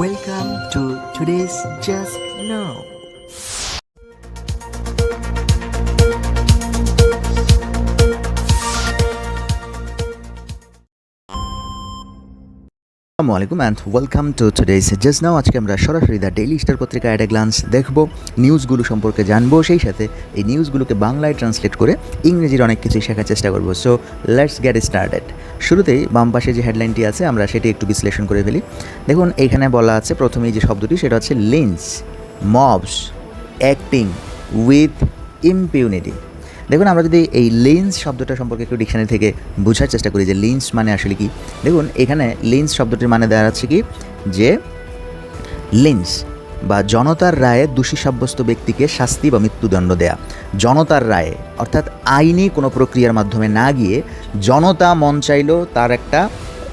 Welcome to today's Just Now. আসসালামু and welcome to today's just now আজকে আমরা সরাসরি দ্য ডেইলি স্টার পত্রিকা অ্যাট গ্লান্স দেখব। নিউজগুলো সম্পর্কে জানব, সেই সাথে এই নিউজগুলোকে বাংলায় ট্রান্সলেট করে ইংরেজির অনেক কিছুই শেখার চেষ্টা করব। সো লেটস গেট স্টার্টেড শুরুতেই বাম পাশে যে হেডলাইনটি আছে, আমরা সেটি একটু বিশ্লেষণ করে ফেলি। দেখুন এইখানে বলা আছে প্রথমেই যে শব্দটি, সেটা হচ্ছে lynch mobs acting with impunity দেখুন, আমরা যদি এই লেন্স শব্দটা সম্পর্কে একটু ডিকশনারি থেকে বোঝার চেষ্টা করি যে লেন্স মানে আসলে কি? দেখুন, এখানে লেন্স শব্দটির মানে দেওয়া আছে কি? যে লেন্স বা জনতার রায়ে দোষী সাব্যস্ত ব্যক্তিকে শাস্তি বা মৃত্যুদণ্ড দেয়া। জনতার রায়ে, অর্থাৎ আইনি কোনো প্রক্রিয়ার মাধ্যমে না গিয়ে জনতা মন চাইল তার একটা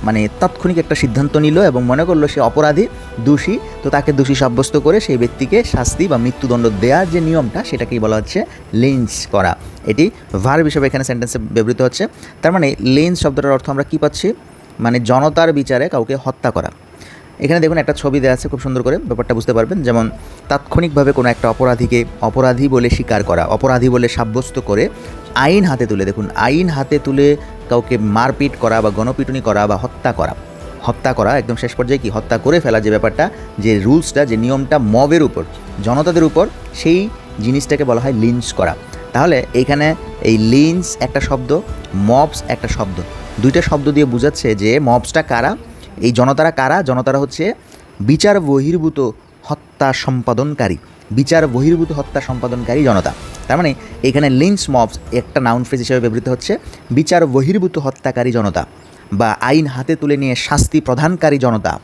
মানে তাৎক্ষণিক একটা সিদ্ধান্ত নিল এবং মনে করল সে অপরাধী, দোষী। তো তাকে দোষী সাব্যস্ত করে সেই ব্যক্তিকে শাস্তি বা মৃত্যুদণ্ড দেওয়ার যে নিয়মটা, সেটাকেই বলা হচ্ছে লেন্স করা। এটি ভার হিসেবে এখানে সেন্টেন্সে ব্যবহৃত হচ্ছে। তার মানে লেন্স শব্দটার অর্থ আমরা কী পাচ্ছি? মানে জনতার বিচারে কাউকে হত্যা করা। এখানে দেখুন একটা ছবি দেওয়া আছে, খুব সুন্দর করে, ব্যাপারটা বুঝতে পারবেন। যেমন, তাৎক্ষণিকভাবে কোনো একটা অপরাধীকে অপরাধী বলে স্বীকার করা, অপরাধী বলে সাব্যস্ত করে আইন হাতে তুলে, দেখুন, আইন হাতে তুলে কাউকে মারপিট করা বা গণপিটুনি করা বা হত্যা করা। হত্যা করা একদম শেষ পর্যায়ে কি? হত্যা করে ফেলা যে ব্যাপারটা, যে রুলসটা, যে নিয়মটা মবের উপর, জনতাদের উপর সেই জিনিসটাকে বলা হয় লিঞ্চ করা। তাহলে এইখানে এই লিঞ্চ একটা শব্দ মবস একটা শব্দ। দুইটা শব্দ দিয়ে বোঝাচ্ছে যে মবসটা কারা? এই জনতারা কারা? জনতারা হচ্ছে বিচার বহির্ভূত হত্যা সম্পাদনকারী। বিচার বহির্ভূত হত্যা সম্পাদনকারী জনতা। তার মানে এখানে লিঞ্চ মবস একটা নাউন ফ্রেজ হিসেবে ব্যবহৃত হচ্ছে, বিচার বহির্ভূত হত্যাকারী জনতা বা আইন হাতে তুলে নিয়ে শাস্তি প্রদানকারী জনতা।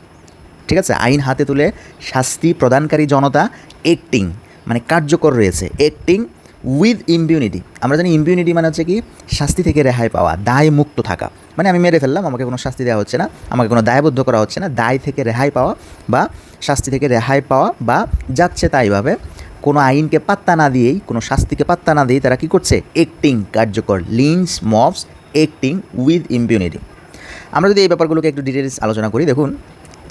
ঠিক আছে? আইন হাতে তুলে শাস্তি প্রদানকারী জনতা একটিং মানে কার্যকর রয়েছে। একটিং উইথ ইম্পিউনিটি আমরা জানি ইম্পিউনিটি মানে হচ্ছে কি? শাস্তি থেকে রেহাই পাওয়া দায় মুক্ত থাকা। মানে আমি মেরে ফেললাম, আমাকে কোনো শাস্তি দেওয়া হচ্ছে না, আমাকে কোনো দায়বদ্ধ করা হচ্ছে না, দায় থেকে রেহাই পাওয়া বা শাস্তি থেকে রেহাই পাওয়া বা যাচ্ছে তাইভাবে কোনো আইনকে পাত্তা না দিয়েই, কোনো শাস্তিকে পাত্তা না দিয়েই তারা কী করছে? একটিং কার্যকর lynch mobs acting with impunity আমরা যদি এই ব্যাপারগুলোকে একটু ডিটেলস আলোচনা করি, দেখুন,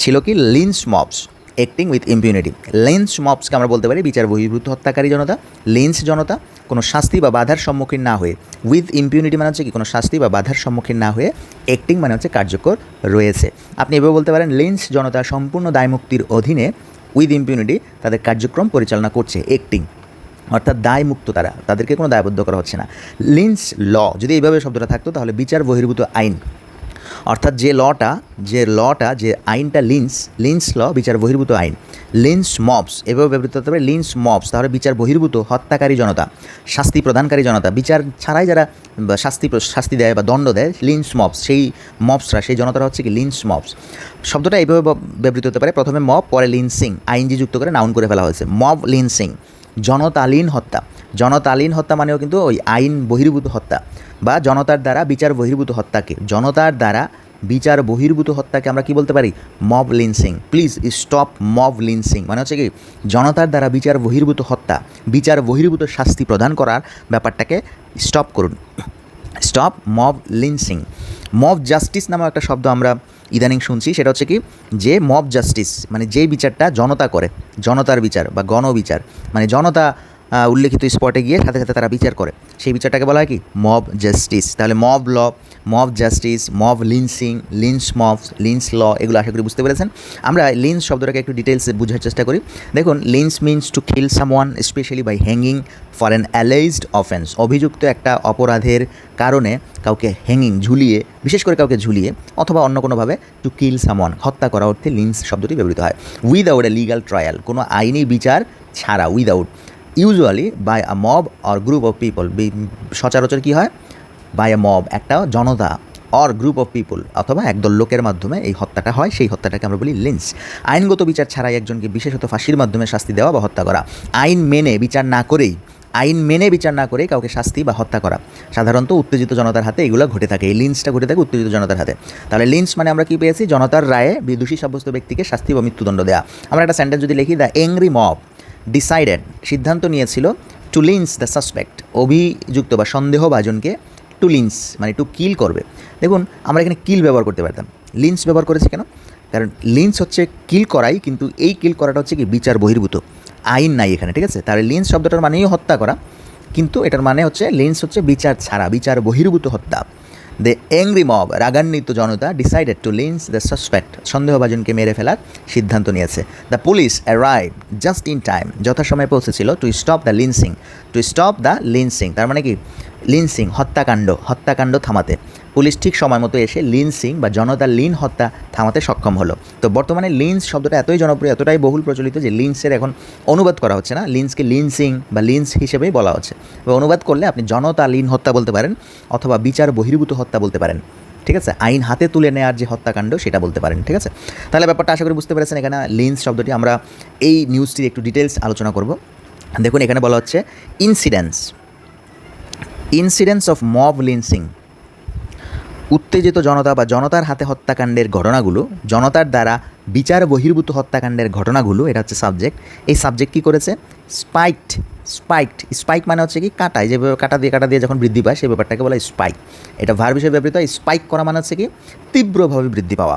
ছিল কি lynch mobs acting with impunity lynch মবসকে আমরা বলতে পারি বিচার বহির্ভূত হত্যাকারী জনতা লেন্স জনতা কোনো শাস্তি বা বাধার সম্মুখীন না হয়ে উইথ ইম্পিউনিটি মানে হচ্ছে কি, কোনো শাস্তি বা বাধার সম্মুখীন না হয়ে অ্যাক্টিং মানে হচ্ছে কার্যকর রয়েছে। আপনি এভাবে বলতে পারেন লেন্স জনতা সম্পূর্ণ দায়মুক্তির অধীনে উইথ ইম্পিউনিটি তাদের কার্যক্রম পরিচালনা করছে অ্যাক্টিং অর্থাৎ দায় মুক্ত তারা, তাদেরকে কোনো দায়বদ্ধ করা হচ্ছে না। লিন্স ল যদি এইভাবে শব্দটা থাকতো তাহলে বিচার বহির্ভূত আইন অর্থাৎ যে লটা যে লটা, যে আইনটা লিন্স লিন্স ল, বিচার বহির্ভূত আইন। লিন্স মবস, এভাবে ব্যবহৃত হতে পারে, লিন্স মবস, তাহলে বিচার বহির্ভূত, হত্যাকারী জনতা, শাস্তি প্রদানকারী জনতা। বিচার ছাড়াই যারা শাস্তি শাস্তি দেয় বা দণ্ড দেয়, লিন্স মবস, সেই মবসরা, সেই জনতারা হচ্ছে কি লিন্স মবস। শব্দটা এইভাবে ব্যবহৃত হতে পারে, প্রথমে মব, পরে লিন্সিং, আইনজি যুক্ত করে নাউন করে ফেলা হয়েছে। মব লিন্সিং, জনতালীন হত্যা। জনতালীন হত্যা মানেও কিন্তু ওই আইন বহির্ভূত হত্যা বা জনতার দ্বারা বিচার বহির্ভূত হত্যাকে। জনতার দ্বারা বিচার বহির্ভূত হত্যাকে আমরা কি বলতে পারি? Mob lynching. Please stop mob lynching. মানে হচ্ছে কি, জনতার দ্বারা বিচার বহির্ভূত হত্যা, বিচার বহির্ভূত শাস্তি প্রদান করার ব্যাপারটাকে স্টপ করুন। Stop mob lynching. Mob justice নামে একটা শব্দ আমরা ইদানিং শুনছি, সেটা হচ্ছে কি, যে মব জাস্টিস মানে যে বিচারটা জনতা করে, জনতার বিচার বা গণবিচার মানে জনতা উল্লেখিত স্পটে গিয়ে সাথে সাথে তারা বিচার করে। সেই বিচারটাকে বলা হয় কি? মব জাস্টিস তাহলে mob law mob justice mob lynching lynch mob lynch law এগুলো আশা করি বুঝতে পেরেছেন। আমরা লিন্স শব্দটাকে একটু ডিটেলসে বোঝার চেষ্টা করি। দেখুন lynch means to kill someone specially by hanging for an alleged offence অভিযুক্ত একটা অপরাধের কারণে কাউকে হ্যাঙ্গিং ঝুলিয়ে, বিশেষ করে কাউকে ঝুলিয়ে অথবা অন্য কোনোভাবে টু কিল সামওয়ান হত্যা করা অর্থে লিন্স শব্দটি ব্যবহৃত হয়। উইদাউট এ লিগাল ট্রায়াল কোনো আইনি বিচার ছাড়া without usually by a mob or group of people সচরাচর কী হয়? বাই আ মব একটা জনতা অর গ্রুপ অফ পিপল অথবা একদল লোকের মাধ্যমে এই হত্যাটা হয়, সেই হত্যাটাকে আমরা বলি লিন্স আইনগত বিচার ছাড়াই একজনকে বিশেষত ফাঁসির মাধ্যমে শাস্তি দেওয়া বা হত্যা করা। আইন মেনে বিচার না করেই, আইন মেনে বিচার না করে কাউকে শাস্তি বা হত্যা করা। সাধারণত উত্তেজিত জনতার হাতে এগুলো ঘটে থাকে, এই লিন্সটা ঘটে থাকে উত্তেজিত জনতার হাতে। তাহলে লিন্স মানে আমরা কি পেয়েছি? জনতার রায়ে বিদোষী সাব্যস্ত ব্যক্তিকে শাস্তি বা মৃত্যুদণ্ড দেওয়া আমরা একটা সেন্টেন্স যদি লিখি দ্য এংরি মব ডিসাইডেড সিদ্ধান্ত নিয়েছিল টু লিন্স দ্য সাসপেক্ট অভিযুক্ত বা সন্দেহভাজনকে টু লিন্স মানে টু কিল করবে। দেখুন, আমরা এখানে কিল ব্যবহার করতে পারতাম। লিন্স ব্যবহার করেছি কেন? কারণ লিন্স হচ্ছে কিল করাই, কিন্তু এই কিল করাটা হচ্ছে কি? বিচার বহির্ভূত। আইন নাই এখানে, ঠিক আছে? তাহলে লিন্স শব্দটার মানেই হত্যা করা। কিন্তু এটার মানে হচ্ছে লিন্স হচ্ছে বিচার ছাড়া, বিচার বহির্ভূত হত্যা। দ্য এংরি মব রাগান্বিত জনতা decided to lynch the suspect সন্দেহভাজনকে মেরে ফেলার সিদ্ধান্ত নিয়েছে। The police arrive just in time যথাসময়ে পৌঁছেছিল to stop the lynching to stop the lynching তার মানে কি? লিন্সিং হত্যাকাণ্ড হত্যাকাণ্ড থামাতে। পুলিশ ঠিক সময় মতো এসে লিন্সিং বা জনতা লিন হত্যা থামাতে সক্ষম হলো। তো বর্তমানে লিন্স শব্দটা এতই জনপ্রিয়, এতটাই বহুল প্রচলিত যে লিন্সের এখন অনুবাদ করা হচ্ছে না। লিন্সকে লিন্সিং বা লিন্স হিসেবেই বলা হচ্ছে। বা অনুবাদ করলে আপনি জনতা লিন হত্যা বলতে পারেন অথবা বিচার বহির্ভূত হত্যা বলতে পারেন। ঠিক আছে? আইন হাতে তুলে নেওয়ার যে হত্যাকাণ্ড সেটা বলতে পারেন। ঠিক আছে? তাহলে ব্যাপারটা আশা করি বুঝতে পেরেছেন। এখানে লিন্স শব্দটি আমরা এই নিউজটির একটু ডিটেলস আলোচনা করব। দেখুন, এখানে বলা হচ্ছে incidence incidence of mob lynching উত্তেজিত জনতা বা জনতার হাতে হত্যাকাণ্ডের ঘটনাগুলো, জনতার দ্বারা বিচার বহির্ভূত হত্যাকাণ্ডের ঘটনাগুলো, এটা হচ্ছে সাবজেক্ট এই সাবজেক্ট কী করেছে? স্পাইকড স্পাইকড স্পাইক মানে হচ্ছে কি? কাটায় যে কাটা দিয়ে কাটা দিয়ে যখন বৃদ্ধি পায়, সেই ব্যাপারটাকে বলা স্পাইক এটা ভার বিষয়ে ব্যবহৃত হয় স্পাইক করা মানে হচ্ছে কি? তীব্রভাবে বৃদ্ধি পাওয়া।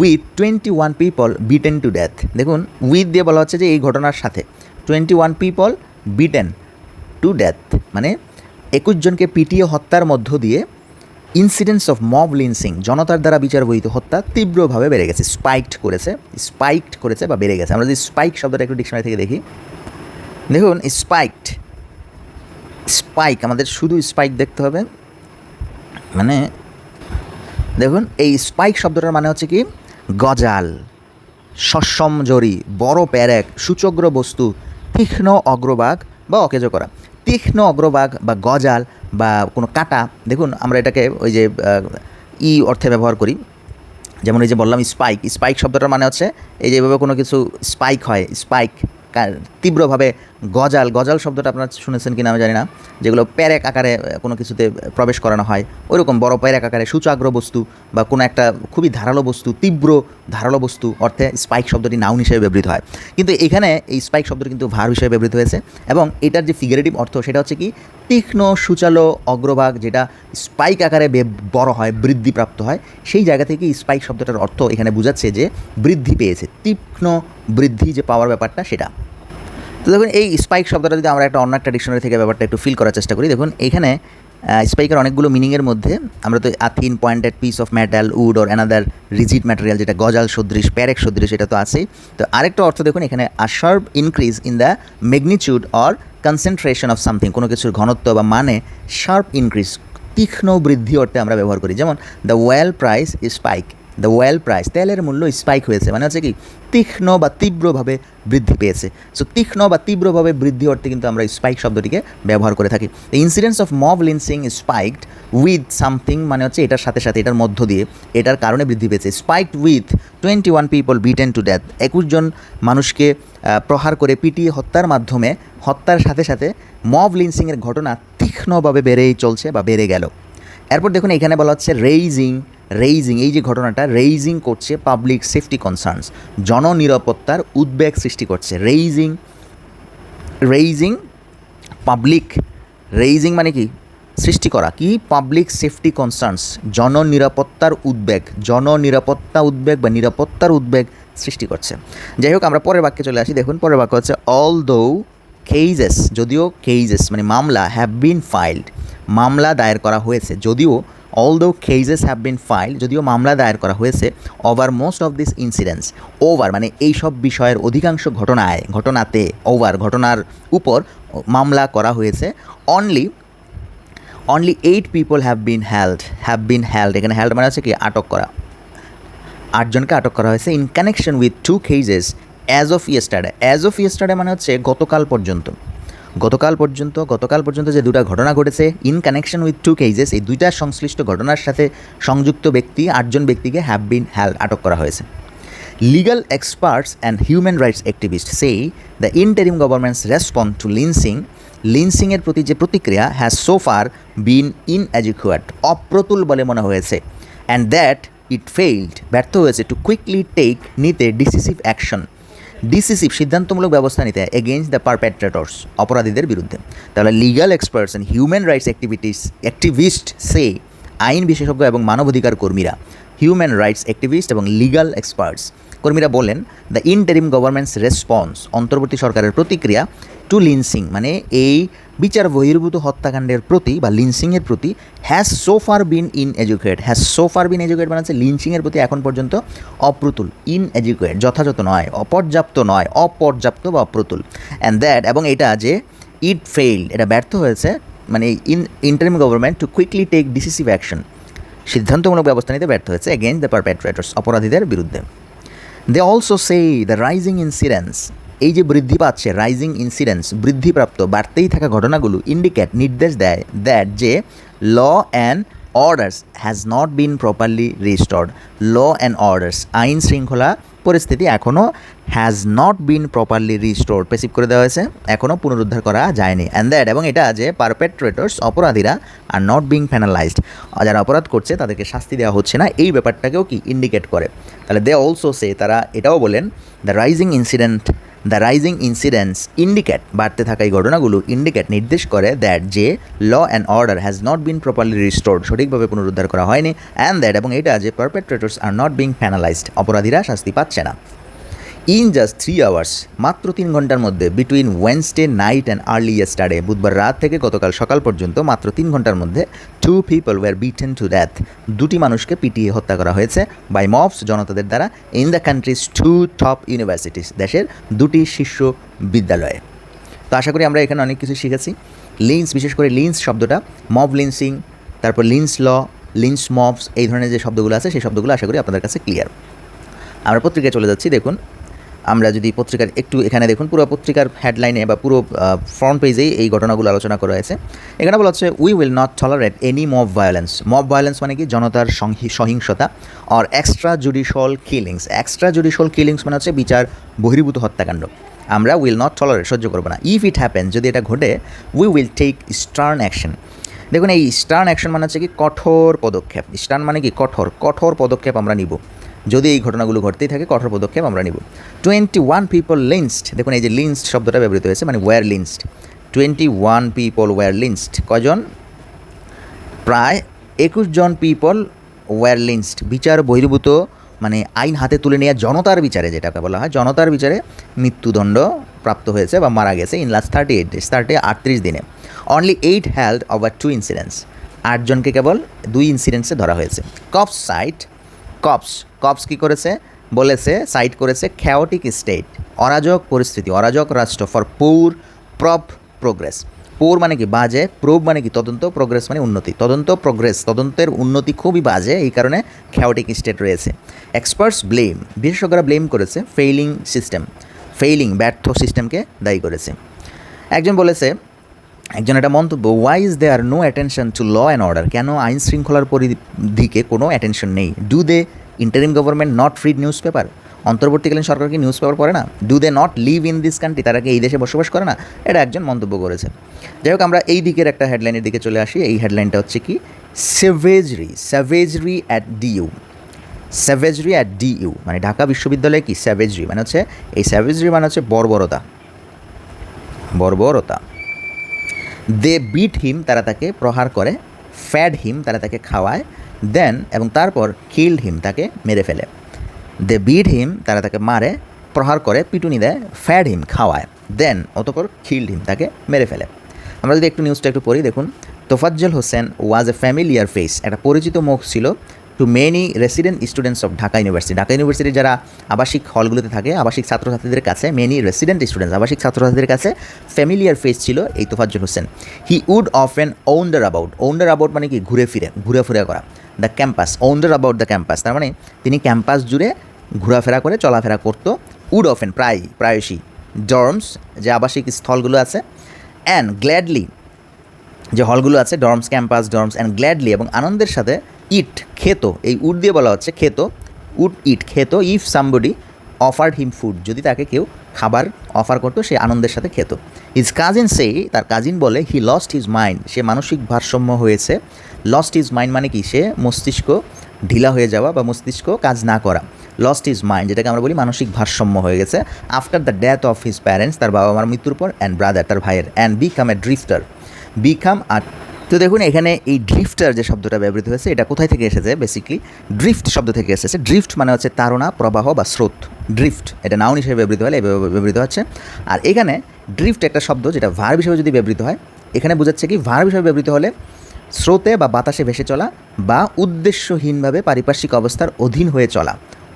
With twenty one people beaten to death দেখুন উইথ দিয়ে বলা হচ্ছে যে এই ঘটনার সাথে twenty one people beaten to death মানে একুশ জনকে পিটিয়ে হত্যার মধ্য দিয়ে ইনসিডেন্টস অফ মব লিন্সিং জনতার দ্বারা বিচার বহিত হত্যা তীব্রভাবে বেড়ে গেছে স্পাইকড করেছে স্পাইকড করেছে বা বেড়ে গেছে। আমরা যদি স্পাইক শব্দটা একটু ডিকশনারি থেকে দেখি, দেখুন স্পাইকড স্পাইক আমাদের শুধু স্পাইক দেখতে হবে। মানে দেখুন, এই স্পাইক শব্দটার মানে হচ্ছে কি? গজাল, সসম জরি, বড় প্যারেক, সূচগ্র বস্তু, তীক্ষ্ণ অগ্রভাগ বা অকেজ করা। তীক্ষ্ণ অগ্রভাগ বা গজাল বা কোনো কাটা, দেখুন আমরা এটাকে ওই যে ই অর্থে ব্যবহার করি। যেমন এই যে বললাম স্পাইক স্পাইক শব্দটার মানে হচ্ছে এই যেভাবে কোনো কিছু স্পাইক হয় স্পাইক তীব্রভাবে গজাল গজাল শব্দটা আপনারা শুনেছেন কিনা আমি জানি না, যেগুলো প্যারেক আকারে কোনো কিছুতে প্রবেশ করানো হয়। ওইরকম বড়ো প্যারেক আকারে সূচাগ্র বস্তু বা কোনো একটা খুবই ধারালো বস্তু, তীব্র ধারালো বস্তু অর্থে স্পাইক শব্দটি নাউন হিসেবে ব্যবহৃত হয়। কিন্তু এখানে এই স্পাইক শব্দটি কিন্তু ভার হিসেবে ব্যবহৃত হয়েছে এবং এটার যে ফিগারেটিভ অর্থ সেটা হচ্ছে কি তীক্ষ্ণ, সূচালো, অগ্রভাগ, যেটা স্পাইক আকারে বড় হয়, বৃদ্ধিপ্রাপ্ত হয়, সেই জায়গা থেকে স্পাইক শব্দটার অর্থ এখানে বোঝাচ্ছে যে বৃদ্ধি পেয়েছে। তীক্ষ্ণ বৃদ্ধি যে পাওয়ার ব্যাপারটা, সেটা। তো দেখুন, এই স্পাইক শব্দটা যদি আমরা একটা অন্য একটা ডিকশনারি থেকে ব্যাপারটা একটু ফিল করার চেষ্টা করি, দেখুন, এখানে স্পাইকের অনেকগুলো মিনিংয়ের মধ্যে আমরা তো a thin pointed piece of metal wood or another rigid material যেটা গজাল সদৃশ প্যারেক সদৃশ এটা তো আছেই। তো আরেকটা অর্থ দেখুন, এখানে a sharp increase in the magnitude or concentration of something কোনো কিছুর ঘনত্ব বা মানে শার্প ইনক্রিজ তীক্ষ্ণ বৃদ্ধি অর্থে আমরা ব্যবহার করি। যেমন the oil price spike the oil price তেলের মূল্য স্পাইক হয়েছে। মানে হচ্ছে কি, তীক্ষ্ণ বা তীব্রভাবে বৃদ্ধি পেয়েছে। সো তীক্ষ্ণ বা তীব্রভাবে বৃদ্ধি অর্থে কিন্তু আমরা স্পাইক শব্দটিকে ব্যবহার করে থাকি। The incidence of mob lynching spiked with something মানে হচ্ছে এটার সাথে সাথে, এটার মধ্য দিয়ে এটার কারণে বৃদ্ধি পেয়েছে। Spiked with twenty one people beaten to death একুশ জন মানুষকে প্রহার করে পিটিয়ে হত্যার মাধ্যমে হত্যার সাথে সাথে মব লিন্সিংয়ের ঘটনা তীক্ষ্ণভাবে বেড়েই চলছে বা বেড়ে গেল। এরপর দেখুন, এখানে বলা হচ্ছে রেইজিং রেইজিং এই যে ঘটনাটা রেইজিং করছে পাবলিক সেফটি কনসার্নস জননিরাপত্তার উদ্বেগ সৃষ্টি করছে। রেইজিং রেইজিং পাবলিক রেইজিং মানে কি? সৃষ্টি করা। কি? পাবলিক সেফটি কনসার্নস জননিরাপত্তার উদ্বেগ, জননিরাপত্তা উদ্বেগ বা নিরাপত্তার উদ্বেগ সৃষ্টি করছে। যাই হোক, আমরা পরের বাক্যে চলে আসি। দেখুন, পরের বাক্য হচ্ছে অল দো কেইজেস যদিও কেইজেস মানে মামলা হ্যাভ বিন ফাইল্ড মামলা দায়ের করা হয়েছে, যদিও অল দো কেইজেস হ্যাভ বিন ফাইল যদিও মামলা দায়ের করা হয়েছে over most of this incidents over মানে এই সব বিষয়ের অধিকাংশ ঘটনায়, ঘটনাতে ওভার ঘটনার উপর মামলা করা হয়েছে। Only only eight people have been held have been held এখানে হ্যাল্ড মানে হচ্ছে কি, আটক করা। আটজনকে আটক করা হয়েছে in connection with two cases as of yesterday as of yesterday মানে হচ্ছে গতকাল পর্যন্ত। গতকাল পর্যন্ত গতকাল পর্যন্ত যে দুটা ঘটনা ঘটেছে in connection with two cases এই দুইটা সংশ্লিষ্ট ঘটনার সাথে সংযুক্ত ব্যক্তি, আটজন ব্যক্তিকে হ্যাভ বিন হ্যাল আটক করা হয়েছে। Legal experts and human rights activist সেই the interim government's response to lynching লিন্সিংয়ের প্রতি যে প্রতিক্রিয়া হ্যাজ সো ফার বিন ইন অ্যাজিকুয়েট অপ্রতুল বলে মনে হয়েছে অ্যান্ড দ্যাট ইট ফেইল্ড ব্যর্থ হয়েছে টু কুইকলি টেক নিতে ডিসিসিভ অ্যাকশন ডিসিসিভ সিদ্ধান্তমূলক ব্যবস্থা নিতে এগেইনস্ট দ্য পারপেট্রেটর্স অপরাধীদের বিরুদ্ধে। তাহলে legal experts and human rights activities activist say আইন বিশেষজ্ঞ এবং মানবাধিকার কর্মীরা হিউম্যান রাইটস অ্যাক্টিভিস্ট এবং লিগাল এক্সপার্টস কর্মীরা বলেন দ্য ইনটেরিম গভর্নমেন্টস রেসপন্স অন্তর্বর্তী সরকারের প্রতিক্রিয়া টু লিনসিং মানে এই বিচার বহির্ভূত হত্যাকাণ্ডের প্রতি বা লিনসিংয়ের প্রতি has so far been in educate has so far been educate মানে হচ্ছে লিনসিংয়ের প্রতি এখন পর্যন্ত অপ্রতুল ইন এডুকেট যথাযথ নয়, অপর্যাপ্ত নয়, অপর্যাপ্ত বা অপ্রতুল। অ্যান্ড দ্যাট এবং এটা যে ইট ফেইল্ড এটা ব্যর্থ হয়েছে মানে in interim government to quickly take decisive action সিদ্ধান্তমূলক ব্যবস্থা নিতে ব্যর্থ হয়েছে এগেইনস্ট দ্য পারপেট্রেটর্স অপরাধীদের বিরুদ্ধে। They also say the rising incidence এই যে বৃদ্ধি পাচ্ছে রাইজিং ইনসিডেন্স বৃদ্ধিপ্রাপ্ত, বাড়তেই থাকা ঘটনাগুলো ইন্ডিকেট নির্দেশ দেয় দ্যাট যে law and orders has not been properly restored law and orders আইন শৃঙ্খলা পরিস্থিতি এখনও has not been properly restored passive করে দেওয়া হয়েছে এখনও পুনরুদ্ধার করা যায়নি। অ্যান্ড দ্যাট এবং এটা যে পারপেট্রেটর্স অপরাধীরা আর নট বিং প্যানালাইজড যারা অপরাধ করছে, তাদেরকে শাস্তি দেওয়া হচ্ছে না। এই ব্যাপারটাকেও কি ইন্ডিকেট করে? তাহলে দে অলসো সে তারা এটাও বলেন the rising incident the rising incidents indicate বাড়তে থাকা এই ঘটনাগুলো ইন্ডিকেট নির্দেশ করে দ্যাট যে law and order has not been properly restored সঠিকভাবে পুনরুদ্ধার করা হয়নি অ্যান্ড দ্যাট এবং এটা যে perpetrators are not being penalized অপরাধীরা শাস্তি পাচ্ছে না। ইন জাস্ট থ্রি আওয়ার্স মাত্র তিন ঘণ্টার মধ্যে between Wednesday night and early Thursday বুধবার রাত থেকে গতকাল সকাল পর্যন্ত মাত্র তিন ঘণ্টার মধ্যে two people were beaten to death দুটি মানুষকে পিটিয়ে হত্যা করা হয়েছে বাই মবস জনতাদের দ্বারা in the country's two top universities দেশের দুটি শীর্ষ বিদ্যালয়ে। তো আশা করি আমরা এখানে অনেক কিছু শিখেছি। লিন্স বিশেষ করে লিন্স শব্দটা মব লিন্সিং তারপর লিন্স ল লিন্স মবস এই ধরনের যে শব্দগুলো আছে, সেই শব্দগুলো আশা করি আপনাদের কাছে ক্লিয়ার আমরা পত্রিকায় চলে যাচ্ছি, দেখুন। আমরা যদি পত্রিকার একটু এখানে দেখুন, পুরো পত্রিকার হেডলাইনে বা পুরো ফ্রন্ট পেজেই এই ঘটনাগুলো আলোচনা করা হয়েছে। এখানে বলা হচ্ছে we will not tolerate any mob violence mob violence মানে কি? জনতার সহিংসতা আর extra judicial killings extra judicial killings মানে হচ্ছে বিচার, বহির্ভূত হত্যাকাণ্ড। আমরা উইল নট টলারেট সহ্য করব না। ইফ ইট হ্যাপেন যদি এটা ঘটে we will take stern action দেখুন, এই স্টার্ন অ্যাকশন মানে হচ্ছে কি? কঠোর পদক্ষেপ। স্টার্ন মানে কি? কঠোর। কঠোর পদক্ষেপ আমরা নিব। যদি এই ঘটনাগুলো ঘটতেই থাকে, কঠোর পদক্ষেপ আমরা নিব। টোয়েন্টি ওয়ান পিপল লিন্সড দেখুন, এই যে লিন্সড শব্দটা ব্যবহৃত হয়েছে মানে were lynched twenty one people were lynched কজন? প্রায় একুশ জন পিপল ওয়্যার লিন্সড বিচার বহির্ভূত মানে আইন হাতে তুলে নেওয়া জনতার বিচারে যেটাকে বলা হয়, জনতার বিচারে মৃত্যুদণ্ড প্রাপ্ত হয়েছে বা মারা গেছে in last thirty eight days thirty আটত্রিশ দিনে। Only eight held over two incidents আটজনকে কেবল দুই ইনসিডেন্টসে ধরা হয়েছে। কপস সাইট কপস কপস কী করেছে? বলেছে, সাইট করেছে খ্যাওটিক স্টেট অরাজক পরিস্থিতি, অরাজক রাষ্ট্র ফর পুর প্রপ প্রোগ্রেস পুর মানে কি? বাজে। প্রোব মানে কি? তদন্ত প্রোগ্রেস মানে উন্নতি। তদন্ত প্রোগ্রেস তদন্তের উন্নতি খুবই বাজে, এই কারণে খ্যাওটিক স্টেট রয়েছে। এক্সপার্টস ব্লেম বিশেষজ্ঞরা ব্লেম করেছে ফেইলিং সিস্টেম ফেইলিং ব্যর্থ সিস্টেমকে দায়ী করেছে। একজন বলেছে একজন একটা মন্তব্য why is they are no attention to law and order কেন আইন শৃঙ্খলার পরিধিকে কোনো অ্যাটেনশন নেই? Do the interim government not read newspaper অন্তর্বর্তীকালীন সরকার কি নিউজ পেপার পড়ে না? Do they not live in this country তারা কি এই দেশে বসবাস করে না? এটা একজন মন্তব্য করেছে। যাই হোক, আমরা এই দিকের একটা হেডলাইনের দিকে চলে আসি। এই হেডলাইনটা হচ্ছে কি? Savagery savagery at DU savagery at DU মানে ঢাকা বিশ্ববিদ্যালয়ে কি? স্যাভেজরি মানে হচ্ছে, এই স্যাভেজরি মানে হচ্ছে বর্বরতা। বর্বরতা। দে বিট হিম তারা তাকে প্রহার করে ফ্যাড হিম তারা তাকে খাওয়ায় দেন এবং তারপর কিল্ড হিম তাকে মেরে ফেলে। দে বিট হিম তারা তাকে মারে, প্রহার করে, পিটুনি দেয় ফ্যাড হিম খাওয়ায় দেন অতপর কিল্ড হিম তাকে মেরে ফেলে। আমরা যদি একটু নিউজটা একটু পড়ি, দেখুন, Tofazzal Hossain was a familiar face একটা পরিচিত মুখ ছিল to many resident students of Dhaka university Dhaka ইউনিভার্সিটির যারা আবাসিক হলগুলোতে থাকে, আবাসিক ছাত্রছাত্রীদের কাছে মেনি রেসিডেন্ট স্টুডেন্টস আবাসিক ছাত্রছাত্রীদের কাছে ফ্যামিলিয়ার ফেস ছিল এই Tofazzal Hossain. He would often wander about wander about মানে কি? ঘুরে ফিরে ঘুরে ফিরে করা। The campus wander about the campus তার মানে তিনি ক্যাম্পাস জুড়ে ঘোরাফেরা করে, চলাফেরা করতো উড অফেন প্রায়, প্রায়শই। ডর্মস যে আবাসিক স্থলগুলো আছে অ্যান্ড গ্ল্যাডলি যে হলগুলো আছে dorms campus dorms and gladly এবং আনন্দের সাথে ইট, খেত, এই উড দিয়ে বলা হচ্ছে খেত উড ইট, খেত if somebody offered him food যদি তাকে কেউ খাবার অফার করতো, সে আনন্দের সাথে খেত। ইজ কাজিন সে তার কাজিন বলে হি লস্ট হিজ মাইন্ড সে মানসিক ভারসাম্য হয়েছে। লস্ট হিজ মাইন্ড মানে কি? সে মস্তিষ্ক ঢিলা হয়ে যাওয়া বা মস্তিষ্ক কাজ না করা। লস্ট ইজ মাইন্ড যেটাকে আমরা বলি মানসিক ভারসাম্য হয়ে গেছে। After the death of his parents তার বাবা মার মৃত্যুর পর অ্যান্ড ব্রাদার তার ভাইয়ের and became a drifter became আর তো দেখুন, এখানে এই ড্রিফটার যে শব্দটা ব্যবহৃত হয়েছে, এটা কোথায় থেকে এসেছে? বেসিকলি ড্রিফট শব্দ থেকে এসেছে। ড্রিফট মানে হচ্ছে তারণা প্রবাহ বা স্রোত। ড্রিফট এটা নাউন হিসেবে ব্যবহৃত হলে ব্যবহৃত হচ্ছে। আর এখানে ড্রিফট একটা শব্দ, যেটা ভার্ব হিসেবে যদি ব্যবহৃত হয়, এখানে বোঝাচ্ছে কি ভার্ব হিসেবে ব্যবহৃত হলে স্রোতে বা বাতাসে ভেসে চলা বা উদ্দেশ্যহীনভাবে পারিপার্শ্বিক অবস্থার অধীন হয়ে চলা।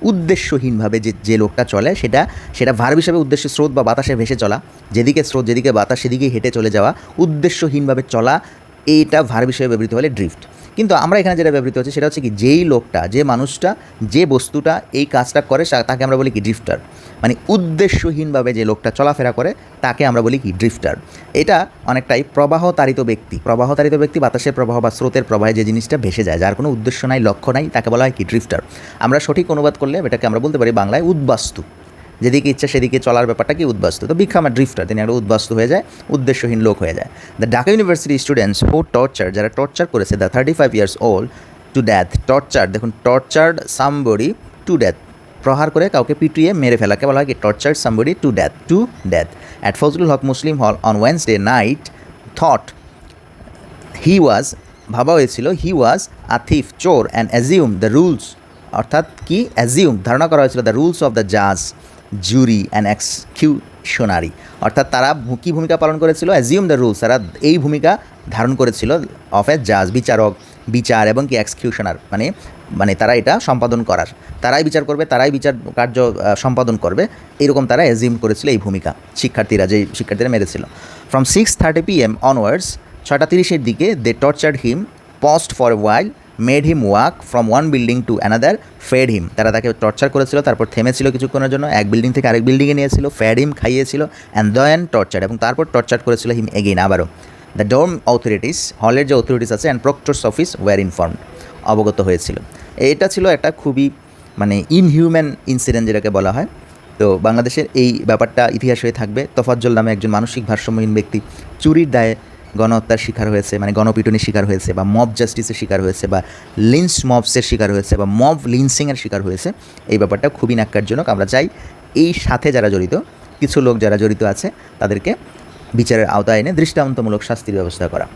উদ্দেশ্যহীনভাবে যে যে লোকটা চলে, সেটা সেটা ভার্ব হিসেবে উদ্দেশ্য স্রোত বা বাতাসে ভেসে চলা। যেদিকে স্রোত, যেদিকে বাতাস সেদিকে হেঁটে চলে যাওয়া। উদ্দেশ্যহীনভাবে চলা এইটা ভার্ব হিসেবে ব্যবহৃত হলে ড্রিফট কিন্তু আমরা এখানে যেটা ব্যবহৃত হচ্ছে সেটা হচ্ছে কি, যেই লোকটা, যে মানুষটা, যে বস্তুটা এই কাজটা করে তাকে আমরা বলি কি ড্রিফটার মানে উদ্দেশ্যহীনভাবে যে লোকটা চলাফেরা করে, তাকে আমরা বলি কি ড্রিফটার এটা অনেকটাই প্রবাহ তাড়িত ব্যক্তি। প্রবাহ তাড়িত ব্যক্তি বাতাসের প্রবাহ বা স্রোতের প্রবাহে যে জিনিসটা ভেসে যায়, যার কোনো উদ্দেশ্য নাই, লক্ষ্য নাই, তাকে বলা হয় কি ড্রিফটার আমরা সঠিক অনুবাদ করলে এটাকে আমরা বলতে পারি বাংলায় উদ্বাস্তু। যেদিকে ইচ্ছা সেদিকে চলার ব্যাপারটা কি উদ্বাস্তু। তো বিক্ষাম ড্রিফটার তিনি একটা উদ্বাস্তু হয়ে যায়, উদ্দেশ্যহীন লোক হয়ে যায়। The Dhaka university students who torture যারা টর্চার করেছে the thirty five years old to death torture দেখুন টর্চার্ড সামবডি টু ডেথ প্রহার করে কাউকে পিটিয়ে মেরে ফেলাকে বলা হয় কি? Torture somebody to death to death at Fazlul Haque Muslim hall on Wednesday night thought he was ভাবা হয়েছিল হি ওয়াজ আ থিফ চোর অ্যান্ড অ্যাজিউম দ্য রুলস অর্থাৎ কি? অ্যাজিউম ধারণা করা হয়েছিল দ্য রুলস অফ দ্য জাজ জুরি অ্যান্ড এক্সকিউশনারি অর্থাৎ তারা কী ভূমিকা পালন করেছিল? অ্যাজিউম দ্য রুলস তারা এই ভূমিকা ধারণ করেছিল অফ এ জাজ বিচারক, বিচার এবং কি এক্সকিউশনার মানে মানে তারা এটা সম্পাদন করার। তারাই বিচার করবে, তারাই বিচার কার্য সম্পাদন করবে। এরকম তারা অ্যাজিউম করেছিল এই ভূমিকা, শিক্ষার্থীরা যে শিক্ষার্থীরা মেরেছিল। From six thirty P M onwards ছটা তিরিশের দিকে they tortured him post for while made him walk from one building to another fed him তারা তাকে টর্চার করেছিল, তারপর থেমেছিল কিছুক্ষণের জন্য। এক বিল্ডিং থেকে আরেক বিল্ডিংয়ে নিয়েছিল ফেড হিম খাইয়েছিল অ্যান্ড দেন টর্চার এবং তারপর টর্চার করেছিল হিম এগেইন আবারও। দ্য ডোম অথরিটিস হলের যে অথরিটিস আছে and proctors office were informed অবগত হয়েছিল। এটা ছিল একটা খুবই মানে ইনহিউম্যান ইনসিডেন্ট যেটাকে বলা হয়। তো বাংলাদেশের এই ব্যাপারটা ইতিহাস হয়ে থাকবে। তফাজ্জল নামে একজন মানসিক ভারসাম্যহীন ব্যক্তি চুরির দায়ে গণহত্যার শিকার হয়েছে মানে গণপিটুনির শিকার হয়েছে, বা মব জাস্টিসের শিকার হয়েছে, বা লিন্স মবসের শিকার হয়েছে, বা মব লিন্সিংয়ের শিকার হয়েছে, এই ব্যাপারটা খুবই ন্যাক্কারজনক। আমরা চাই এই সাথে যারা জড়িত, কিছু লোক যারা জড়িত আছে, তাদেরকে বিচারের আওতায় এনে দৃষ্টান্তমূলক শাস্তির ব্যবস্থা করা।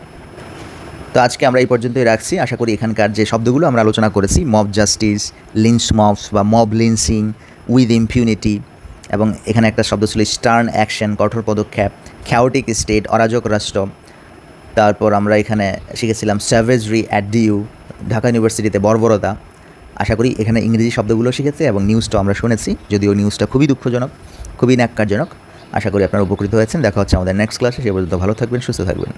তো আজকে আমরা এই পর্যন্তই রাখছি। আশা করি এখানকার যে শব্দগুলো আমরা আলোচনা করেছি মব জাস্টিস লিন্স মবস বা মব লিন্সিং উইথ ইমপিউনিটি এবং এখানে একটা শব্দ ছিল স্টার্ন অ্যাকশন কঠোর পদক্ষেপ খ্যাওটিক স্টেট অরাজক রাষ্ট্র তারপর আমরা এখানে শিখেছিলাম স্যাভেজরি ইউ ঢাকা ইউনিভার্সিটিতে বর্বরতা। আশা করি এখানে ইংরেজি শব্দগুলো শিখেছে এবং নিউজটা আমরা শুনেছি, যদিও নিউজটা খুবই দুঃখজনক, খুবই ন্যাক্কারজনক। আশা করি আপনারা উপকৃত হয়েছেন। দেখা হচ্ছে আমাদের নেক্সট ক্লাসে সে পর্যন্ত ভালো থাকবেন, সুস্থ থাকবেন।